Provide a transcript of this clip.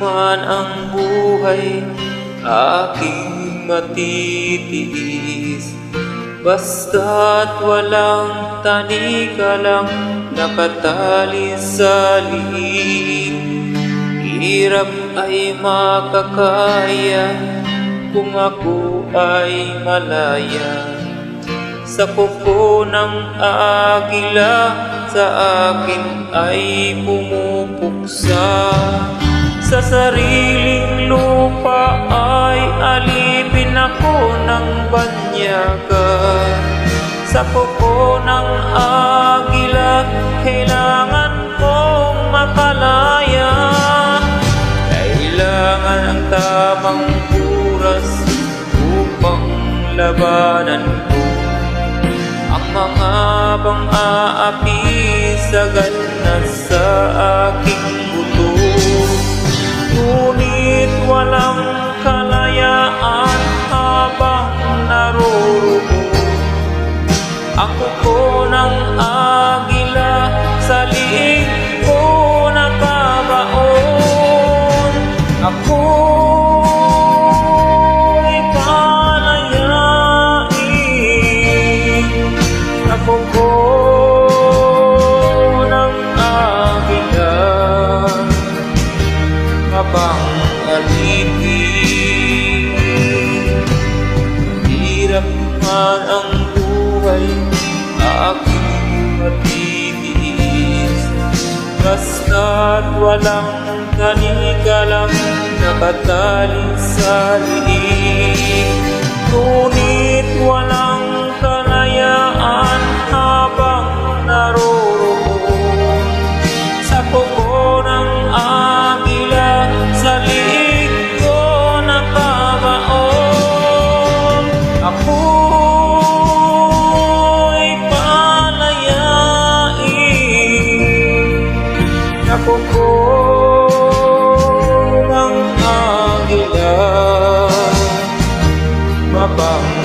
man ang buhay aking matitiis. Basta't walang tani ka lang nakatali sa liig Hirap ay makakaya kung ako ay malaya. Sa kuko ng agila sa akin ay pumupuksa Sa sariling lupa ay alipin ako ng banyaga Sa kuko ng agila kailangan kong makalaya Kailangan ang tamang oras upang labanan ko. Ang mga bang aapi sagad na sa aking walang kalayaan habang narurugo Ang kuko ng agila sa liig ko nakabaon Ako'y palayain. Ako ko ang buhay Aking matitiis Basta't walang kanika lang Nakatali sa liig. Ngunit walang palayain Ako ko ng agila Mabang